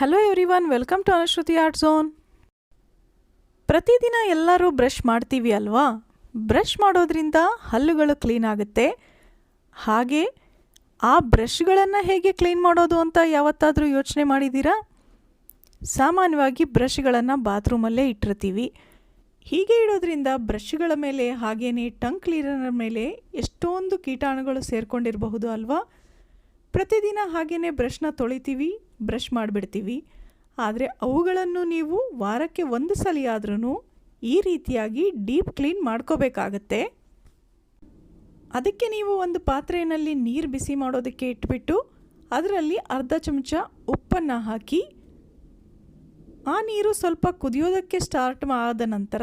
Hello everyone welcome to Anushruti art zone ಪ್ರತಿದಿನ ಎಲ್ಲರೂ brush ಮಾಡ್ತೀವಿ ಅಲ್ವಾ? ಬ್ರಷ್ ಮಾಡೋದ್ರಿಂದ ಹಲ್ಲುಗಳು ಕ್ಲೀನ್ ಆಗುತ್ತೆ. ಹಾಗೆ ಆ ಬ್ರಷ್ಗಳನ್ನು ಹೇಗೆ ಕ್ಲೀನ್ ಮಾಡೋದು ಅಂತ ಯಾವತ್ತಾದರೂ ಯೋಚನೆ ಮಾಡಿದ್ದೀರಾ? ಸಾಮಾನ್ಯವಾಗಿ ಬ್ರಷ್ಗಳನ್ನು ಬಾತ್ರೂಮಲ್ಲೇ ಇಟ್ಟಿರ್ತೀವಿ. ಹೀಗೆ ಇಡೋದ್ರಿಂದ ಬ್ರಷ್ಗಳ ಮೇಲೆ ಹಾಗೆಯೇ ಟಂಗ್ ಕ್ಲೀನರ್ ಮೇಲೆ ಎಷ್ಟೊಂದು ಕೀಟಾಣುಗಳು ಸೇರಿಕೊಂಡಿರಬಹುದು ಅಲ್ವಾ? ಪ್ರತಿದಿನ ಹಾಗೆಯೇ ಬ್ರಷ್ನ ತೊಳಿತೀವಿ. ಬ್ರಷ್ ಮಾಡಿಬಿಡ್ತೀವಿ. ಆದರೆ ಅವುಗಳನ್ನು ನೀವು ವಾರಕ್ಕೆ ಒಂದು ಸಲ ಆದ್ರೂ ಈ ರೀತಿಯಾಗಿ ಡೀಪ್ ಕ್ಲೀನ್ ಮಾಡ್ಕೋಬೇಕಾಗತ್ತೆ. ಅದಕ್ಕೆ ನೀವು ಒಂದು ಪಾತ್ರೆಯಲ್ಲಿ ನೀರು ಬಿಸಿ ಮಾಡೋದಕ್ಕೆ ಇಟ್ಬಿಟ್ಟು ಅದರಲ್ಲಿ ಅರ್ಧ ಚಮಚ ಉಪ್ಪನ್ನು ಹಾಕಿ, ಆ ನೀರು ಸ್ವಲ್ಪ ಕುದಿಯೋದಕ್ಕೆ ಸ್ಟಾರ್ಟ್ ಆದ ನಂತರ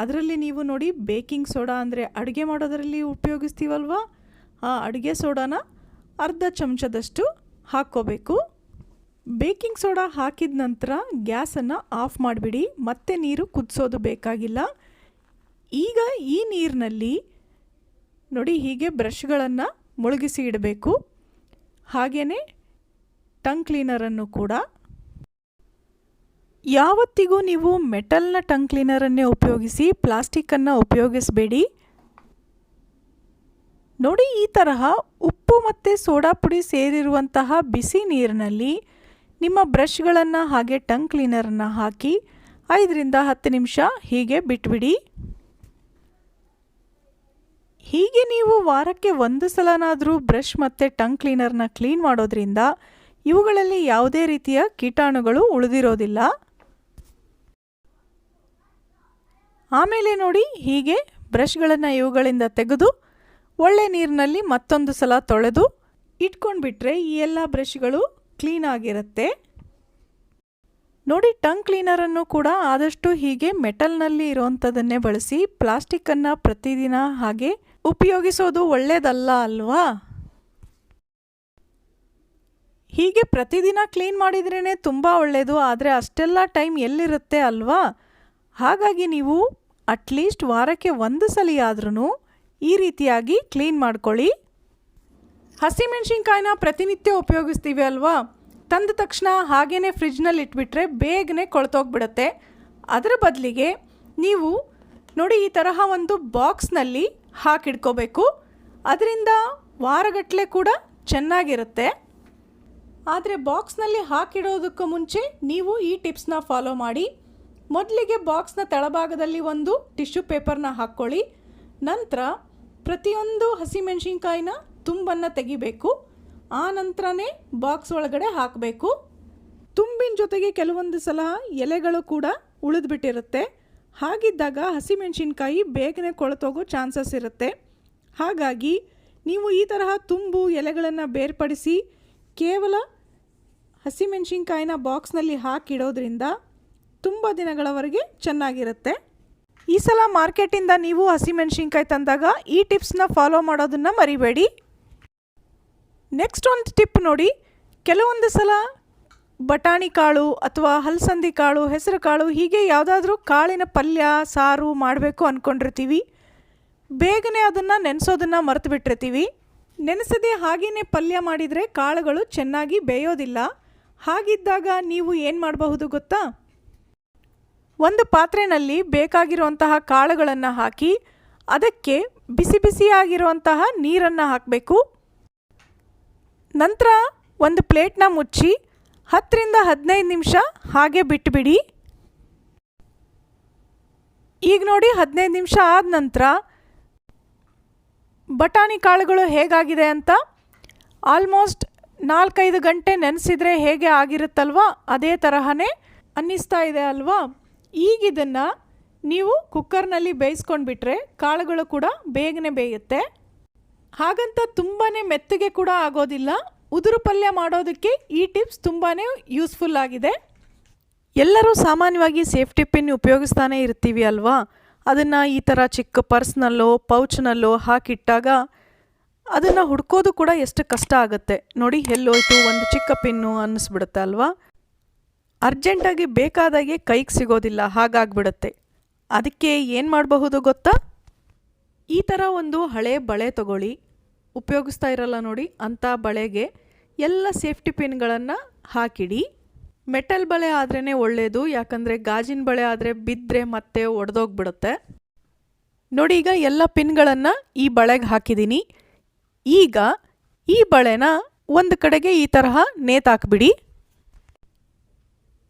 ಅದರಲ್ಲಿ ನೀವು ನೋಡಿ ಬೇಕಿಂಗ್ ಸೋಡಾ ಅಂದರೆ ಅಡುಗೆ ಮಾಡೋದರಲ್ಲಿ ಉಪಯೋಗಿಸ್ತೀವಲ್ವ? ಆ ಅಡುಗೆ ಸೋಡಾನ ಅರ್ಧ ಚಮಚದಷ್ಟು ಹಾಕ್ಕೋಬೇಕು. ಬೇಕಿಂಗ್ ಸೋಡಾ ಹಾಕಿದ ನಂತರ ಗ್ಯಾಸನ್ನು ಆಫ್ ಮಾಡಿಬಿಡಿ, ಮತ್ತೆ ನೀರು ಕುದಿಸೋದು ಬೇಕಾಗಿಲ್ಲ. ಈಗ ಈ ನೀರಿನಲ್ಲಿ ನೋಡಿ ಹೀಗೆ ಬ್ರಷ್ಗಳನ್ನು ಮುಳುಗಿಸಿ ಇಡಬೇಕು. ಹಾಗೆಯೇ ಟಂಗ್ ಕ್ಲೀನರನ್ನು ಕೂಡ. ಯಾವತ್ತಿಗೂ ನೀವು ಮೆಟಲ್ನ ಟಂಗ್ ಕ್ಲೀನರನ್ನೇ ಉಪಯೋಗಿಸಿ ಪ್ಲಾಸ್ಟಿಕ್ಕನ್ನು ಉಪಯೋಗಿಸಬೇಡಿ. ನೋಡಿ ಈ ತರಹ ಉಪ್ಪು ಮತ್ತು ಸೋಡಾ ಪುಡಿ ಸೇರಿರುವಂತಹ ಬಿಸಿ ನೀರಿನಲ್ಲಿ ನಿಮ್ಮ ಬ್ರಷ್ಗಳನ್ನು ಹಾಗೆ ಟಂಗ್ ಕ್ಲೀನರನ್ನು ಹಾಕಿ ಐದರಿಂದ ಹತ್ತು ನಿಮಿಷ ಹೀಗೆ ಬಿಟ್ಬಿಡಿ. ಹೀಗೆ ನೀವು ವಾರಕ್ಕೆ ಒಂದು ಸಲನಾದರೂ ಬ್ರಷ್ ಮತ್ತು ಟಂಗ್ ಕ್ಲೀನರ್ನ ಕ್ಲೀನ್ ಮಾಡೋದ್ರಿಂದ ಇವುಗಳಲ್ಲಿ ಯಾವುದೇ ರೀತಿಯ ಕೀಟಾಣುಗಳು ಉಳಿದಿರೋದಿಲ್ಲ. ಆಮೇಲೆ ನೋಡಿ ಹೀಗೆ ಬ್ರಷ್ಗಳನ್ನು ಇವುಗಳಿಂದ ತೆಗೆದು ಒಳ್ಳೆ ನೀರಿನಲ್ಲಿ ಮತ್ತೊಂದು ಸಲ ತೊಳೆದು ಇಟ್ಕೊಂಡ್ಬಿಟ್ರೆ ಈ ಎಲ್ಲ ಬ್ರಷ್ಗಳು ಕ್ಲೀನ್ ಆಗಿರುತ್ತೆ. ನೋಡಿ ಟಂಗ್ ಕ್ಲೀನರನ್ನು ಕೂಡ ಆದಷ್ಟು ಹೀಗೆ ಮೆಟಲ್ನಲ್ಲಿ ಇರುವಂಥದ್ದನ್ನೇ ಬಳಸಿ ಪ್ಲಾಸ್ಟಿಕ್ಕನ್ನು ಪ್ರತಿದಿನ ಹಾಗೆ ಉಪಯೋಗಿಸೋದು ಒಳ್ಳೆಯದಲ್ಲ ಅಲ್ವಾ? ಹೀಗೆ ಪ್ರತಿದಿನ ಕ್ಲೀನ್ ಮಾಡಿದ್ರೇ ತುಂಬ ಒಳ್ಳೆಯದು ಆದರೆ ಅಷ್ಟೆಲ್ಲ ಟೈಮ್ ಎಲ್ಲಿರುತ್ತೆ ಅಲ್ವಾ? ಹಾಗಾಗಿ ನೀವು ಅಟ್ಲೀಸ್ಟ್ ವಾರಕ್ಕೆ ಒಂದು ಸಲ ಈ ರೀತಿಯಾಗಿ ಕ್ಲೀನ್ ಮಾಡ್ಕೊಳ್ಳಿ. ಹಸಿಮೆಣ್ಸಿನ್ಕಾಯಿನ ಪ್ರತಿನಿತ್ಯ ಉಪಯೋಗಿಸ್ತೀವಿ ಅಲ್ವಾ? ತಂದ ತಕ್ಷಣ ಹಾಗೇ ಫ್ರಿಜ್ನಲ್ಲಿ ಇಟ್ಬಿಟ್ರೆ ಬೇಗನೆ ಕೊಳ್ತೋಗ್ಬಿಡುತ್ತೆ. ಅದರ ಬದಲಿಗೆ ನೀವು ನೋಡಿ ಈ ತರಹ ಒಂದು ಬಾಕ್ಸ್ನಲ್ಲಿ ಹಾಕಿಡ್ಕೋಬೇಕು. ಅದರಿಂದ ವಾರಗಟ್ಟಲೆ ಕೂಡ ಚೆನ್ನಾಗಿರುತ್ತೆ. ಆದರೆ ಬಾಕ್ಸ್ನಲ್ಲಿ ಹಾಕಿಡೋದಕ್ಕೂ ಮುಂಚೆ ನೀವು ಈ ಟಿಪ್ಸ್ನ ಫಾಲೋ ಮಾಡಿ. ಮೊದಲಿಗೆ ಬಾಕ್ಸ್ನ ತಳಭಾಗದಲ್ಲಿ ಒಂದು ಟಿಶ್ಯೂ ಪೇಪರ್ನ ಹಾಕ್ಕೊಳ್ಳಿ. ನಂತರ ಪ್ರತಿಯೊಂದು ಹಸಿಮೆಣ್ಸಿನ್ಕಾಯಿನ ತುಂಬನ್ನು ತೆಗಿಬೇಕು. ಆ ನಂತರನೇ ಬಾಕ್ಸ್ ಒಳಗಡೆ ಹಾಕಬೇಕು. ತುಂಬಿನ ಜೊತೆಗೆ ಕೆಲವೊಂದು ಸಲ ಎಲೆಗಳು ಕೂಡ ಉಳಿದ್ಬಿಟ್ಟಿರುತ್ತೆ. ಹಾಗಿದ್ದಾಗ ಹಸಿಮೆಣಸಿನ್ಕಾಯಿ ಬೇಗನೆ ಕೊಳತೋಗೋ ಚಾನ್ಸಸ್ ಇರುತ್ತೆ. ಹಾಗಾಗಿ ನೀವು ಈ ತರಹ ತುಂಬು ಎಲೆಗಳನ್ನು ಬೇರ್ಪಡಿಸಿ ಕೇವಲ ಹಸಿಮೆಣಸಿನ್ಕಾಯಿನ ಬಾಕ್ಸ್ನಲ್ಲಿ ಹಾಕಿಡೋದ್ರಿಂದ ತುಂಬ ದಿನಗಳವರೆಗೆ ಚೆನ್ನಾಗಿರುತ್ತೆ. ಈ ಸಲ ಮಾರ್ಕೆಟಿಂದ ನೀವು ಹಸಿಮೆಣಸಿನ್ಕಾಯಿ ತಂದಾಗ ಈ ಟಿಪ್ಸ್ನ ಫಾಲೋ ಮಾಡೋದನ್ನು ಮರಿಬೇಡಿ. ನೆಕ್ಸ್ಟ್ ಒಂದು ಟಿಪ್ ನೋಡಿ, ಕೆಲವೊಂದು ಸಲ ಬಟಾಣಿ ಕಾಳು ಅಥವಾ ಹಲಸಂದಿ ಕಾಳು, ಹೆಸರು ಕಾಳು, ಹೀಗೆ ಯಾವುದಾದ್ರೂ ಕಾಳಿನ ಪಲ್ಯ, ಸಾರು ಮಾಡಬೇಕು ಅಂದ್ಕೊಂಡಿರ್ತೀವಿ ಬೇಗನೆ ಅದನ್ನು ನೆನೆಸೋದನ್ನು ಮರೆತು ಬಿಟ್ಟಿರ್ತೀವಿ ನೆನೆಸದೆ ಹಾಗೆಯೇ ಪಲ್ಯ ಮಾಡಿದರೆ ಕಾಳುಗಳು ಚೆನ್ನಾಗಿ ಬೇಯೋದಿಲ್ಲ. ಹಾಗಿದ್ದಾಗ ನೀವು ಏನು ಮಾಡಬಹುದು ಗೊತ್ತಾ? ಒಂದು ಪಾತ್ರೆಯಲ್ಲಿ ಬೇಕಾಗಿರುವಂತಹ ಕಾಳುಗಳನ್ನು ಹಾಕಿ, ಅದಕ್ಕೆ ಬಿಸಿ ಬಿಸಿಯಾಗಿರುವಂತಹ ನೀರನ್ನು ಹಾಕಬೇಕು. ನಂತರ ಒಂದು ಪ್ಲೇಟ್ನ ಮುಚ್ಚಿ ಹತ್ತರಿಂದ ಹದಿನೈದು ನಿಮಿಷ ಹಾಗೆ ಬಿಟ್ಟುಬಿಡಿ ಈಗ ನೋಡಿ ಹದಿನೈದು ನಿಮಿಷ ಆದ ನಂತರ ಬಟಾಣಿ ಕಾಳುಗಳು ಹೇಗಾಗಿದೆ ಅಂತ ಆಲ್ಮೋಸ್ಟ್ ನಾಲ್ಕೈದು ಗಂಟೆ ನೆನೆಸಿದರೆ ಹೇಗೆ ಆಗಿರುತ್ತಲ್ವ ಅದೇ ತರಹನೇ ಅನ್ನಿಸ್ತಾ ಇದೆ ಅಲ್ವಾ? ಈಗ ಇದನ್ನು ನೀವು ಕುಕ್ಕರ್ನಲ್ಲಿ ಬೇಯಿಸ್ಕೊಂಡ್ಬಿಟ್ರೆ ಕಾಳುಗಳು ಕೂಡ ಬೇಗನೆ ಬೇಯುತ್ತೆ. ಹಾಗಂತ ತುಂಬಾ ಮೆತ್ತಗೆ ಕೂಡ ಆಗೋದಿಲ್ಲ. ಉದುರು ಪಲ್ಯ ಮಾಡೋದಕ್ಕೆ ಈ ಟಿಪ್ಸ್ ತುಂಬಾ ಯೂಸ್ಫುಲ್ ಆಗಿದೆ. ಎಲ್ಲರೂ ಸಾಮಾನ್ಯವಾಗಿ ಸೇಫ್ಟಿ ಪಿನ್ ಉಪಯೋಗಿಸ್ತಾನೆ ಇರ್ತೀವಿ ಅಲ್ವಾ? ಅದನ್ನು ಈ ಥರ ಚಿಕ್ಕ ಪರ್ಸ್ನಲ್ಲೋ, ಪೌಚ್ನಲ್ಲೋ ಹಾಕಿಟ್ಟಾಗ ಅದನ್ನು ಹುಡ್ಕೋದು ಕೂಡ ಎಷ್ಟು ಕಷ್ಟ ಆಗುತ್ತೆ. ನೋಡಿ, ಎಲ್ಲೋಯ್ತು, ಒಂದು ಚಿಕ್ಕ ಪಿನ್ನು ಅನ್ನಿಸ್ಬಿಡುತ್ತೆ ಅಲ್ವಾ? ಅರ್ಜೆಂಟಾಗಿ ಬೇಕಾದಾಗೆ ಕೈಗೆ ಸಿಗೋದಿಲ್ಲ, ಹಾಗಾಗ್ಬಿಡುತ್ತೆ. ಅದಕ್ಕೆ ಏನು ಮಾಡಬಹುದು ಗೊತ್ತಾ? ಈ ಥರ ಒಂದು ಹಳೆ ಬಳೆ ತಗೊಳ್ಳಿ. ಉಪಯೋಗಿಸ್ತಾ ಇರಲ್ಲ ನೋಡಿ, ಅಂಥ ಬಳೆಗೆ ಎಲ್ಲ ಸೇಫ್ಟಿ ಪಿನ್ಗಳನ್ನು ಹಾಕಿಡಿ. ಮೆಟಲ್ ಬಳೆ ಆದ್ರೇ ಒಳ್ಳೆಯದು ಯಾಕಂದರೆ ಗಾಜಿನ ಬಳೆ ಆದರೆ ಬಿದ್ದರೆ ಮತ್ತೆ ಒಡೆದೋಗ್ಬಿಡುತ್ತೆ. ನೋಡಿ ಈಗ ಎಲ್ಲ ಪಿನ್ಗಳನ್ನು ಈ ಬಳೆಗೆ ಹಾಕಿದ್ದೀನಿ ಈಗ ಈ ಬಳೆನ ಒಂದು ಕಡೆಗೆ ಈ ತರಹ ನೇತಾಕ್ಬಿಡಿ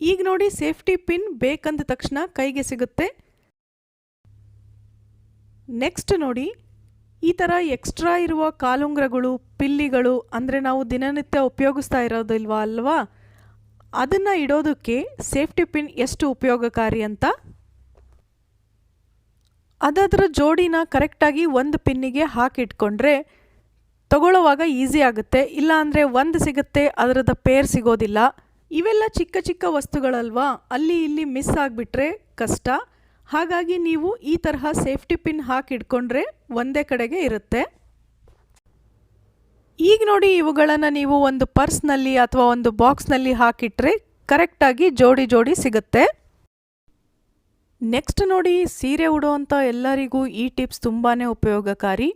ಈಗ ನೋಡಿ ಸೇಫ್ಟಿ ಪಿನ್ ಬೇಕಂದ ತಕ್ಷಣ ಕೈಗೆ ಸಿಗುತ್ತೆ. ನೆಕ್ಸ್ಟ್ ನೋಡಿ, ಈ ಥರ ಎಕ್ಸ್ಟ್ರಾ ಇರುವ ಕಾಲುಂಗ್ರಗಳು, ಪಿಲ್ಲಿಗಳು ಅಂದರೆ ನಾವು ದಿನನಿತ್ಯ ಉಪಯೋಗಿಸ್ತಾ ಇರೋದಿಲ್ವಾ ಅಲ್ವಾ? ಅದನ್ನು ಇಡೋದಕ್ಕೆ ಸೇಫ್ಟಿ ಪಿನ್ ಎಷ್ಟು ಉಪಯೋಗಕಾರಿ ಅಂತ? ಅದರ ಜೋಡಿನ ಕರೆಕ್ಟಾಗಿ ಒಂದು ಪಿನ್ನಿಗೆ ಹಾಕಿಟ್ಕೊಂಡ್ರೆ ತಗೊಳ್ಳೋವಾಗ ಈಸಿ ಆಗುತ್ತೆ. ಇಲ್ಲ ಅಂದರೆ ಒಂದು ಸಿಗುತ್ತೆ, ಅದರದ ಪೇರ್ ಸಿಗೋದಿಲ್ಲ. ಇವೆಲ್ಲ ಚಿಕ್ಕ ಚಿಕ್ಕ ವಸ್ತುಗಳಲ್ವಾ? ಅಲ್ಲಿ ಇಲ್ಲಿ ಮಿಸ್ ಆಗಿಬಿಟ್ರೆ ಕಷ್ಟ. ಹಾಗಾಗಿ ನೀವು ಈ ತರಹ ಸೇಫ್ಟಿ ಪಿನ್ ಹಾಕಿಟ್ಕೊಂಡ್ರೆ ಒಂದೇ ಕಡೆಗೆ ಇರುತ್ತೆ. ಈಗ ನೋಡಿ ಇವುಗಳನ್ನು ನೀವು ಒಂದು ಪರ್ಸ್ನಲ್ಲಿ ಅಥವಾ ಒಂದು ಬಾಕ್ಸ್ನಲ್ಲಿ ಹಾಕಿಟ್ರೆ ಕರೆಕ್ಟಾಗಿ ಜೋಡಿ ಜೋಡಿ ಸಿಗುತ್ತೆ. ನೆಕ್ಸ್ಟ್ ನೋಡಿ ಸೀರೆ ಉಡೋವಂಥ ಎಲ್ಲರಿಗೂ ಈ ಟಿಪ್ಸ್ ತುಂಬಾ ಉಪಯೋಗಕಾರಿ.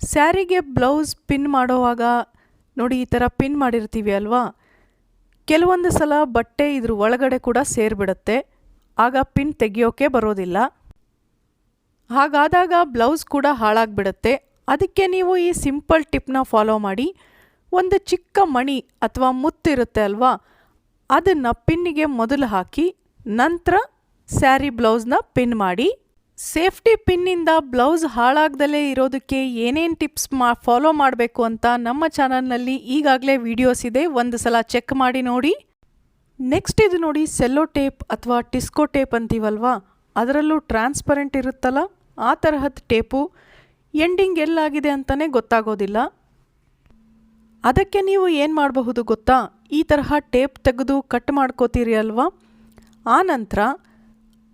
ಸ್ಯಾರಿಗೆ ಬ್ಲೌಸ್ ಪಿನ್ ಮಾಡೋವಾಗ ನೋಡಿ ಈ ಥರ ಪಿನ್ ಮಾಡಿರ್ತೀವಿ ಅಲ್ವಾ? ಕೆಲವೊಂದು ಸಲ ಬಟ್ಟೆ ಇದ್ರ ಒಳಗಡೆ ಕೂಡ ಸೇರಿಬಿಡುತ್ತೆ. ಆಗ ಪಿನ್ ತೆಗಿಯೋಕೆ ಬರೋದಿಲ್ಲ. ಹಾಗಾದಾಗ ಬ್ಲೌಸ್ ಕೂಡ ಹಾಳಾಗ್ಬಿಡುತ್ತೆ. ಅದಕ್ಕೆ ನೀವು ಈ ಸಿಂಪಲ್ ಟಿಪ್ನ ಫಾಲೋ ಮಾಡಿ. ಒಂದು ಚಿಕ್ಕ ಮಣಿ ಅಥವಾ ಮುತ್ತಿರುತ್ತೆ ಅಲ್ವಾ? ಅದನ್ನು ಪಿನ್ನಿಗೆ ಮೊದಲು ಹಾಕಿ, ನಂತರ ಸ್ಯಾರಿ ಬ್ಲೌಸ್ನ ಪಿನ್ ಮಾಡಿ. ಸೇಫ್ಟಿ ಪಿನ್ನಿಂದ ಬ್ಲೌಸ್ ಹಾಳಾಗ್ದಲೇ ಇರೋದಕ್ಕೆ ಏನೇನು ಟಿಪ್ಸ್ ಮಾ, ಫಾಲೋ ಮಾಡಬೇಕು ಅಂತ ನಮ್ಮ ಚಾನಲ್ನಲ್ಲಿ ಈಗಾಗಲೇ ವಿಡಿಯೋಸ್ ಇದೆ. ಒಂದು ಸಲ ಚೆಕ್ ಮಾಡಿ ನೋಡಿ. ನೆಕ್ಸ್ಟ್ ಇದು ನೋಡಿ ಸೆಲ್ಲೋ ಟೇಪ್ ಅಥವಾ ಟಿಸ್ಕೋ ಟೇಪ್ ಅಂತೀವಲ್ವಾ? ಅದರಲ್ಲೂ ಟ್ರಾನ್ಸ್ಪರೆಂಟ್ ಇರುತ್ತಲ್ಲ? ಆ ತರಹದ ಟೇಪು ಎಂಡಿಂಗ್ ಎಲ್ಲಾಗಿದೆ ಅಂತಲೇ ಗೊತ್ತಾಗೋದಿಲ್ಲ. ಅದಕ್ಕೆ ನೀವು ಏನು ಮಾಡಬಹುದು ಗೊತ್ತಾ? ಈ ತರಹ ಟೇಪ್ ತೆಗೆದು ಕಟ್ ಮಾಡ್ಕೋತೀರಿ ಅಲ್ವಾ? ಆ ನಂತರ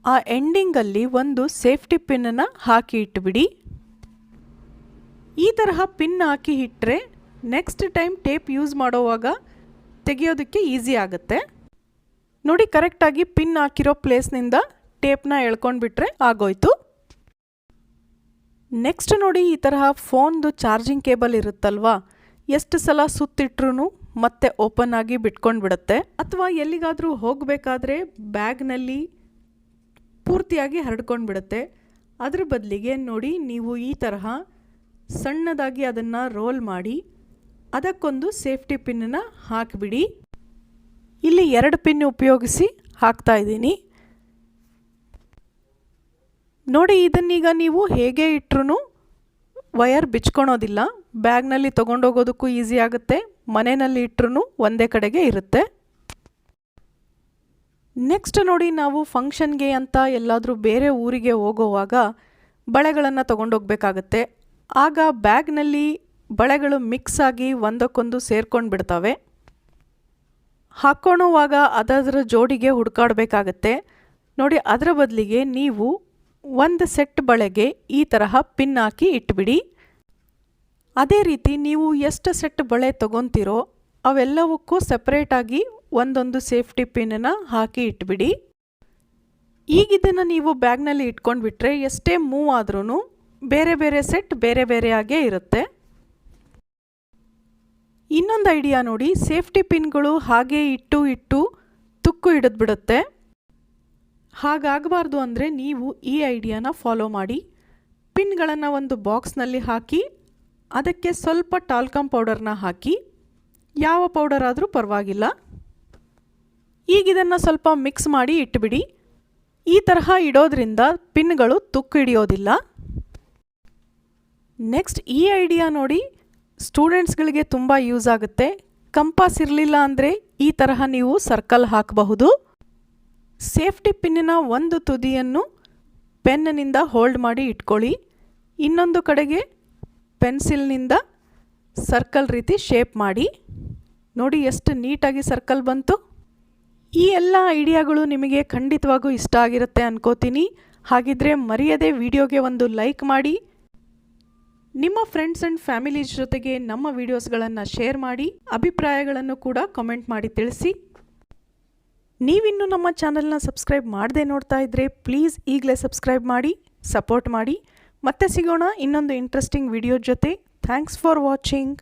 ಆ ಎಂಡಿಂಗಲ್ಲಿ ಒಂದು ಸೇಫ್ಟಿ ಪಿನ್ನನ್ನು ಹಾಕಿ ಇಟ್ಬಿಡಿ. ಈ ತರಹ ಪಿನ್ ಹಾಕಿ ಇಟ್ಟರೆ ನೆಕ್ಸ್ಟ್ ಟೈಮ್ ಟೇಪ್ ಯೂಸ್ ಮಾಡೋವಾಗ ತೆಗೆಯೋದಕ್ಕೆ ಈಸಿ ಆಗುತ್ತೆ. ನೋಡಿ ಕರೆಕ್ಟಾಗಿ ಪಿನ್ ಹಾಕಿರೋ ಪ್ಲೇಸ್ನಿಂದ ಟೇಪ್ನ ಎಳ್ಕೊಂಡ್ಬಿಟ್ರೆ ಆಗೋಯ್ತು. ನೆಕ್ಸ್ಟ್ ನೋಡಿ ಈ ತರಹ ಫೋನ್ದು ಚಾರ್ಜಿಂಗ್ ಕೇಬಲ್ ಇರುತ್ತಲ್ವಾ? ಎಷ್ಟು ಸಲ ಸುತ್ತಿಟ್ರೂ ಮತ್ತೆ ಓಪನ್ ಆಗಿ ಬಿಟ್ಕೊಂಡು ಬಿಡುತ್ತೆ. ಅಥವಾ ಎಲ್ಲಿಗಾದರೂ ಹೋಗಬೇಕಾದ್ರೆ ಬ್ಯಾಗ್ನಲ್ಲಿ ಪೂರ್ತಿಯಾಗಿ ಹರಡ್ಕೊಂಡು ಬಿಡುತ್ತೆ. ಅದ್ರ ಬದಲಿಗೆ ನೋಡಿ ನೀವು ಈ ತರಹ ಸಣ್ಣದಾಗಿ ಅದನ್ನು ರೋಲ್ ಮಾಡಿ, ಅದಕ್ಕೊಂದು ಸೇಫ್ಟಿ ಪಿನ್ನನ್ನು ಹಾಕಿಬಿಡಿ. ಇಲ್ಲಿ ಎರಡು ಪಿನ್ ಉಪಯೋಗಿಸಿ ಹಾಕ್ತಾ ಇದ್ದೀನಿ. ನೋಡಿ, ಇದನ್ನೀಗ ನೀವು ಹೇಗೆ ಇಟ್ಟರು ವಯರ್ ಬಿಚ್ಕೊಳೋದಿಲ್ಲ. ಬ್ಯಾಗ್ನಲ್ಲಿ ತೊಗೊಂಡೋಗೋದಕ್ಕೂ ಈಸಿ ಆಗುತ್ತೆ. ಮನೆಯಲ್ಲಿ ಇಟ್ಟರು ಒಂದೇ ಕಡೆಗೆ ಇರುತ್ತೆ. ನೆಕ್ಸ್ಟ್ ನೋಡಿ, ನಾವು ಫಂಕ್ಷನ್ಗೆ ಅಂತ ಎಲ್ಲಾದರೂ ಬೇರೆ ಊರಿಗೆ ಹೋಗೋವಾಗ ಬಳೆಗಳನ್ನು ತೊಗೊಂಡೋಗ್ಬೇಕಾಗತ್ತೆ. ಆಗ ಬ್ಯಾಗ್ನಲ್ಲಿ ಬಳೆಗಳು ಮಿಕ್ಸ್ ಆಗಿ ಒಂದಕ್ಕೊಂದು ಸೇರ್ಕೊಂಡು ಬಿಡ್ತವೆ ಹಾಕ್ಕೊಳ್ಳೋವಾಗ ಅದರ ಜೋಡಿಗೆ ಹುಡ್ಕಾಡಬೇಕಾಗತ್ತೆ. ನೋಡಿ, ಅದರ ಬದಲಿಗೆ ನೀವು ಒಂದು ಸೆಟ್ ಬಳೆಗೆ ಈ ತರಹ ಪಿನ್ ಹಾಕಿ ಇಟ್ಬಿಡಿ. ಅದೇ ರೀತಿ ನೀವು ಎಷ್ಟು ಸೆಟ್ ಬಳೆ ತೊಗೊತೀರೋ ಅವೆಲ್ಲವಕ್ಕೂ ಸಪ್ರೇಟಾಗಿ ಒಂದೊಂದು ಸೇಫ್ಟಿ ಪಿನ್ನನ್ನು ಹಾಕಿ ಇಟ್ಬಿಡಿ. ಈಗಿದ್ದನ್ನು ನೀವು ಬ್ಯಾಗ್ನಲ್ಲಿ ಇಟ್ಕೊಂಡು ಬಿಟ್ಟರೆ ಎಷ್ಟೇ ಮೂವ್ ಆದ್ರೂ ಬೇರೆ ಬೇರೆ ಸೆಟ್ ಬೇರೆ ಬೇರೆಯಾಗೇ ಇರುತ್ತೆ. ಇನ್ನೊಂದು ಐಡಿಯಾ ನೋಡಿ. ಸೇಫ್ಟಿ ಪಿನ್ಗಳು ಹಾಗೆ ಇಟ್ಟು ಇಟ್ಟು ತುಕ್ಕು ಹಿಡಿದ್ಬಿಡುತ್ತೆ. ಹಾಗಾಗಬಾರ್ದು ಅಂದರೆ ನೀವು ಈ ಐಡಿಯಾನ ಫಾಲೋ ಮಾಡಿ. ಪಿನ್ಗಳನ್ನು ಒಂದು ಬಾಕ್ಸ್ನಲ್ಲಿ ಹಾಕಿ, ಅದಕ್ಕೆ ಸ್ವಲ್ಪ ಟಾಲ್ಕಮ್ ಪೌಡರ್ನ ಹಾಕಿ. ಯಾವ ಪೌಡರ್ ಆದರೂ ಪರವಾಗಿಲ್ಲ. ಈಗ ಇದನ್ನು ಸ್ವಲ್ಪ ಮಿಕ್ಸ್ ಮಾಡಿ ಇಟ್ಬಿಡಿ. ಈ ತರಹ ಇಡೋದ್ರಿಂದ ಪಿನ್ಗಳು ತುಕ್ಕು ಹಿಡಿಯೋದಿಲ್ಲ. ನೆಕ್ಸ್ಟ್ ಈ ಐಡಿಯಾ ನೋಡಿ. ಸ್ಟೂಡೆಂಟ್ಸ್ಗಳಿಗೆ ತುಂಬ ಯೂಸ್ ಆಗುತ್ತೆ. ಕಂಪಾಸ್ ಇರಲಿಲ್ಲ ಅಂದರೆ ಈ ತರಹ ನೀವು ಸರ್ಕಲ್ ಹಾಕಬಹುದು. ಸೇಫ್ಟಿ ಪಿನ್ನಿನ ಒಂದು ತುದಿಯನ್ನು ಪೆನ್ನಿನಿಂದ ಹೋಲ್ಡ್ ಮಾಡಿ ಇಟ್ಕೊಳ್ಳಿ. ಇನ್ನೊಂದು ಕಡೆಗೆ ಪೆನ್ಸಿಲ್ನಿಂದ ಸರ್ಕಲ್ ರೀತಿ ಶೇಪ್ ಮಾಡಿ. ನೋಡಿ ಎಷ್ಟು ನೀಟಾಗಿ ಸರ್ಕಲ್ ಬಂತು. ಈ ಎಲ್ಲ ಐಡಿಯಾಗಳು ನಿಮಗೆ ಖಂಡಿತವಾಗೂ ಇಷ್ಟ ಆಗಿರುತ್ತೆ ಅನ್ಕೋತೀನಿ. ಹಾಗಿದ್ರೆ ಮರೆಯದೆ ವಿಡಿಯೋಗೆ ಒಂದು ಲೈಕ್ ಮಾಡಿ. ನಿಮ್ಮ ಫ್ರೆಂಡ್ಸ್ ಆ್ಯಂಡ್ ಫ್ಯಾಮಿಲಿ ಜೊತೆಗೆ ನಮ್ಮ ವಿಡಿಯೋಸ್ಗಳನ್ನು ಶೇರ್ ಮಾಡಿ, ಅಭಿಪ್ರಾಯಗಳನ್ನು ಕೂಡ ಕಮೆಂಟ್ ಮಾಡಿ ತಿಳಿಸಿ. ನೀವಿನ್ನು ನಮ್ಮ ಚಾನಲ್ನ ಸಬ್ಸ್ಕ್ರೈಬ್ ಮಾಡದೆ ನೋಡ್ತಾ ಇದ್ದರೆ ಪ್ಲೀಸ್ ಈಗಲೇ ಸಬ್ಸ್ಕ್ರೈಬ್ ಮಾಡಿ ಸಪೋರ್ಟ್ ಮಾಡಿ. ಮತ್ತೆ ಸಿಗೋಣ ಇನ್ನೊಂದು ಇಂಟ್ರೆಸ್ಟಿಂಗ್ ವಿಡಿಯೋ ಜೊತೆ. Thanks for watching